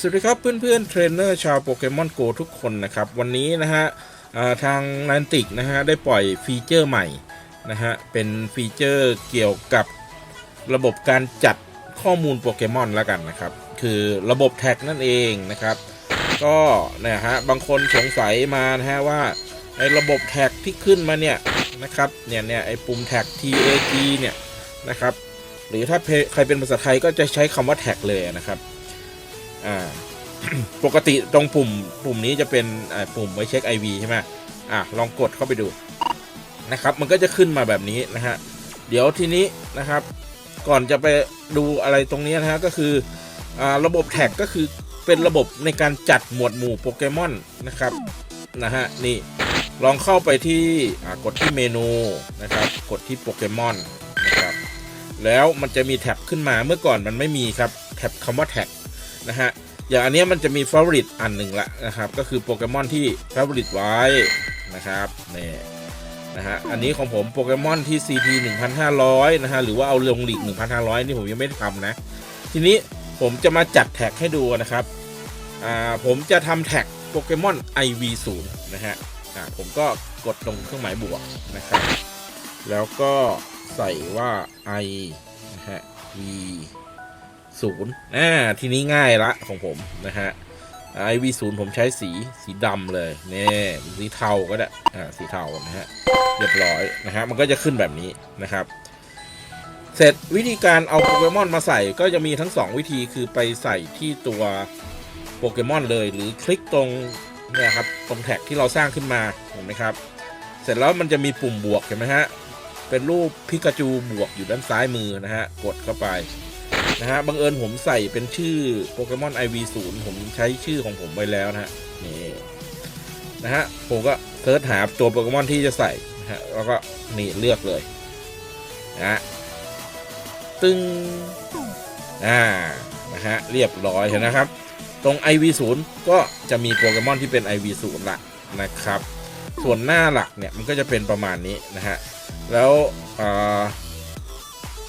สวัสดีครับเพื่อนๆเทรนเนอร์ชาวโปเกมอนโกทุกคนนะครับ วันนี้นะฮะทางนันติกนะฮะได้ปล่อยฟีเจอร์ใหม่นะฮะเป็นฟีเจอร์เกี่ยวกับระบบการจัดข้อมูลโปเกมอนแล้วกันนะครับ คือระบบแท็กนั่นเองนะครับ ก็นะฮะบางคนสงสัยมานะฮะว่าไอ้ระบบแท็กที่ขึ้นมาเนี่ยนะครับเนี่ยเนี่ยไอ้ปุ่มแท็ก TAG เนี่ยนะครับหรือถ้าใครเป็นภาษาไทยก็จะใช้คำว่าแท็กเลยนะครับ อ่าปกติตรงปุ่มปุ่มนี้จะเป็นปุ่มไว้เช็ค IV ใช่ไหมอะลองกดเข้าไปดูนะครับ มันก็จะขึ้นมาแบบนี้นะฮะเดี๋ยวทีนี้นะครับ ก่อนจะไปดูอะไรตรงนี้นะฮะก็คืออระบบแท็กก็คือเป็นระบบในการจัดหมวดหมู่โปเกมอนนะครับนะฮะนี่ลองเข้าไปที่กดที่เมนูนะครับ กดที่โปเกมอนนะครับแล้วมันจะมีแท็บขึ้นมาเมื่อก่อนมันไม่มีครับแท็บคำว่าแท็ก นะฮะอย่างอันนี้มันจะมี favorite อันหนึ่งละนะครับก็คือโปเกมอนที่ favorite ไว้นะครับนี่นะฮะอันนี้ของผมโปเกมอนที่ CP 1500 นะฮะหรือว่าเอาลงหลีก 1500 นี่ผมยังไม่ได้ทำนะ ทีนี้ผมจะมาจัดแท็กให้ดูนะครับอ่าผมจะทำแท็กโปเกมอน IV0 นะฮะอ่าผมก็กดตรงเครื่องหมายบวกนะครับแล้วก็ใส่ว่า i นะฮะ v ศูนย์อ่าทีนี้ง่ายละของผมนะฮะ i v ศูนย์ผมใช้สีสีดำเลยนี่สีเทาก็ได้อ่าสีเทานะฮะเรียบร้อยนะฮะมันก็จะขึ้นแบบนี้นะครับ เสร็จวิธีการเอาโปเกมอนมาใส่ก็จะมีทั้ง 2 วิธีคือไปใส่ที่ตัวโปเกมอนเลย หรือคลิกตรงเนี่ยครับตรงแท็กที่เราสร้างขึ้นมาเห็นไหมครับ เสร็จแล้วมันจะมีปุ่มบวกเห็นไหมฮะเป็นรูปพิกาจูบวกอยู่ด้านซ้ายมือนะฮะกดเข้าไป นะฮะบังเอิญผมใส่เป็นชื่อโปเกมอน IV0 ผมใช้ชื่อของผมไว้แล้วนะฮะนี่นะฮะผมก็เซิร์ชหาตัวโปเกมอนที่จะใส่นะฮะแล้วก็นี่เลือกเลยนะฮะตึงอ่านะฮะเรียบร้อยเห็นนะครับ ตรง IV0 ก็จะมีโปเกมอนที่เป็น IV0 ละนะครับ ส่วนหน้าหลักเนี่ยมันก็จะเป็นประมาณนี้นะฮะแล้วอ่า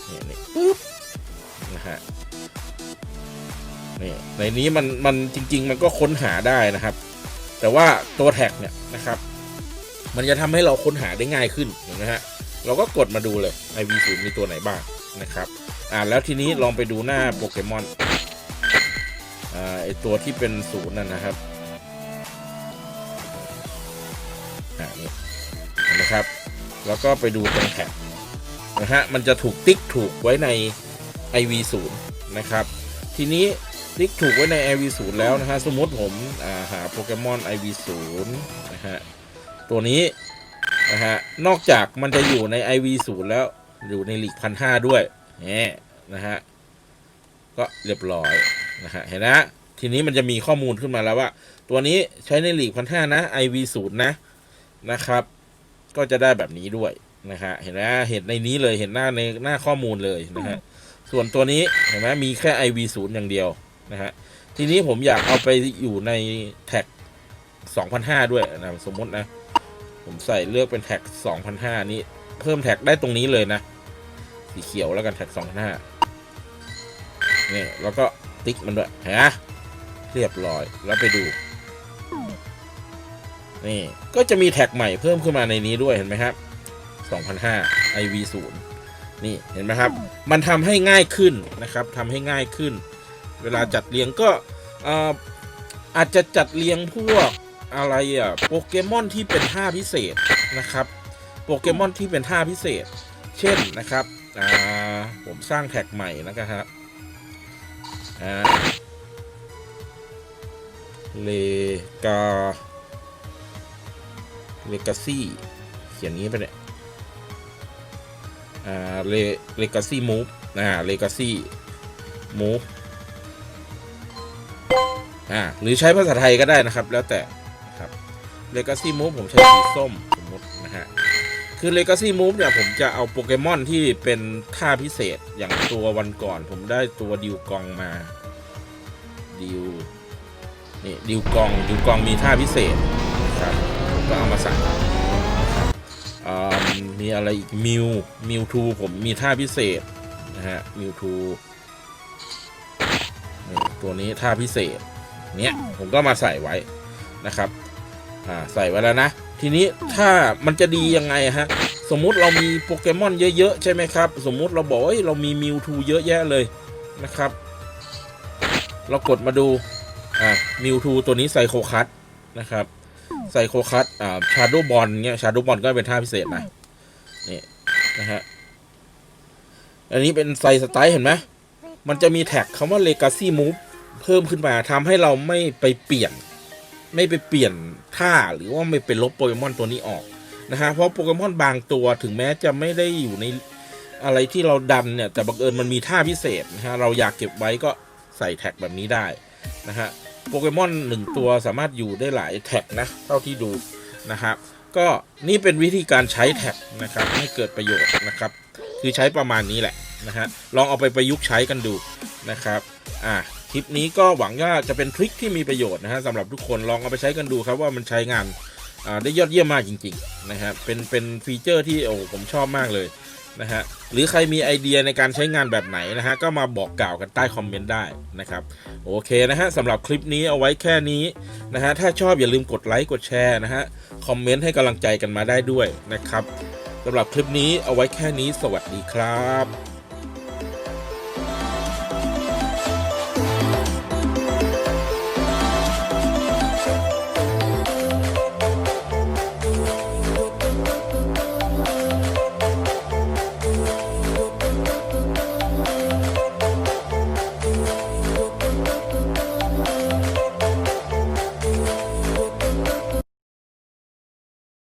นี่นี่ปุ๊บ นะฮะนี่ในนี้มันมันจริง ๆ มันก็ค้นหาได้นะครับ แต่ว่าตัวแท็กเนี่ยนะครับ มันจะทำให้เราค้นหาได้ง่ายขึ้นเห็นไหมฮะเราก็กดมาดูเลย IV0 มีตัวไหนบ้างนะครับอ่าแล้วทีนี้ลองไปดูหน้าโปเกมอนอ่าไอตัวที่เป็นศูนย์นั่นนะครับอ่านี่นไหมครับ แล้วก็ไปดูตรงแท็กนะฮะมันจะถูกติ๊กถูกไว้ใน IV0 นะครับ ทีนี้ติ๊กถูกไว้ใน IV0 แล้วนะฮะ สมมติผมาหาโปเกมอน IV0 นะฮะ ตัวนี้นะฮะ นอกจากมันจะอยู่ใน IV0 แล้ว อยู่ในหลีกพันห้าด้วยแหมนะฮะ ก็เรียบร้อยนะฮะ เห็นนะ ทีนี้มันจะมีข้อมูลขึ้นมาแล้วว่า ตัวนี้ใช้ในหลีกพันห้านะ IV0 นะนะครับ ก็จะได้แบบนี้ด้วยนะฮะ เห็นไหมเห็นในนี้เลย เห็นหน้าในหน้าข้อมูลเลยนะฮะ ส่วนตัวนี้เห็นไหมมีแค่ IV0 อย่างเดียวนะฮะทีนี้ผมอยากเอาไปอยู่ในแท็ก2,500ด้วยนะสมมตินะ ผมใส่เลือกเป็นแท็ก2,500นี่เพิ่มแท็กได้ตรงนี้เลยนะ สีเขียวแล้วกันแท็ก2,500นี่แล้วก็ติ๊กมันด้วยเห็นไหมเรียบร้อยแล้วไปดูนี่ก็จะมีแท็กใหม่เพิ่มขึ้นมาในนี้ด้วยเห็นไหมครับ2005 IV0 นี่เห็นไหมครับ มันทำให้ง่ายขึ้นนะครับทำให้ง่ายขึ้น เวลาจัดเรียงก็เอ่อาจจะจัดเรียงพวกอะไรอะโปเกมอนที่เป็นท่าพิเศษนะครับ โปเกมอนที่เป็นท่าพิเศษ เช่นนะครับผมสร้างแท็กใหม่นะครับเลกาเลกาซี่เขียนงี้ไปเนี่ย อ่าเลเลกาซี่มูฟอ่าเลกาซี่มูฟอ่าหรือใช้ภาษาไทยก็ได้นะครับ แล้วแต่ครับเลกาซี่มูฟผมใช้สีส้มสมมตินะฮะคือเลกาซี่มูฟเนี่ยผมจะเอาโปเกมอนที่เป็นท่าพิเศษอย่างตัววันก่อน ผมได้ตัวดิวกองมาดิวนี่ดิวกองดิวกองมีท่าพิเศษครับก็เอามาใส่นะครับอ่า มีอะไรอีกมิวมิวทูผมมีท่าพิเศษนะฮะมิวทูตัวนี้ท่าพิเศษเนี่ยผมก็มาใส่ไว้นะครับอ่าใส่ไว้แล้วนะ ทีนี้ถ้ามันจะดียังไงฮะสมมุติเรามีโปเกมอนเยอะๆใช่ไหมครับ สมมุติเราบอกว่าเอ้ยเรามีมิวทูเยอะแยะเลยนะครับ เรากดมาดูอ่ามิวทูตัวนี้ไซโคคัตนะครับไซโคคัตอ่าชาร์โดบอลเงี้ยชาร์โดบอลก็เป็นท่าพิเศษนะ นี่นะฮะ อันนี้เป็นไซสไตล์เห็นไหมมันจะมีแท็กคำว่า Legacy Move เพิ่มขึ้นมาทำให้เราไม่ไปเปลี่ยน ไม่ไปเปลี่ยนท่าหรือว่าไม่ไปลบโปเกมอนตัวนี้ออกนะฮะ เพราะโปเกมอนบางตัวถึงแม้จะไม่ได้อยู่ในอะไรที่เราดันเนี่ย แต่บังเอิญมันมีท่าพิเศษนะฮะ เราอยากเก็บไว้ก็ใส่แท็กแบบนี้ได้นะฮะ โปเกมอนหนึ่งตัวสามารถอยู่ได้หลายแท็กนะ เท่าที่ดูนะครับ ก็นี่เป็นวิธีการใช้แท็กนะครับให้เกิดประโยชน์นะครับ คือใช้ประมาณนี้แหละนะฮะลองเอาไปประยุกต์ใช้กันดูนะครับอะคลิปนี้ก็หวังว่าจะเป็นทริคที่มีประโยชน์นะฮะสำหรับทุกคนลองเอาไปใช้กันดูครับว่ามันใช้งานได้ยอดเยี่ยมมากจริงๆนะครับเป็นเป็นฟีเจอร์ที่โอ้ผมชอบมากเลย นะฮะหรือใครมีไอเดียในการใช้งานแบบไหนนะฮะก็มาบอกกล่าวกันใต้คอมเมนต์ได้นะครับโอเคนะฮะสำหรับคลิปนี้เอาไว้แค่นี้นะฮะถ้าชอบอย่าลืมกดไลค์กดแชร์นะฮะคอมเมนต์ให้กำลังใจกันมาได้ด้วยนะครับสำหรับคลิปนี้เอาไว้แค่นี้สวัสดีครับ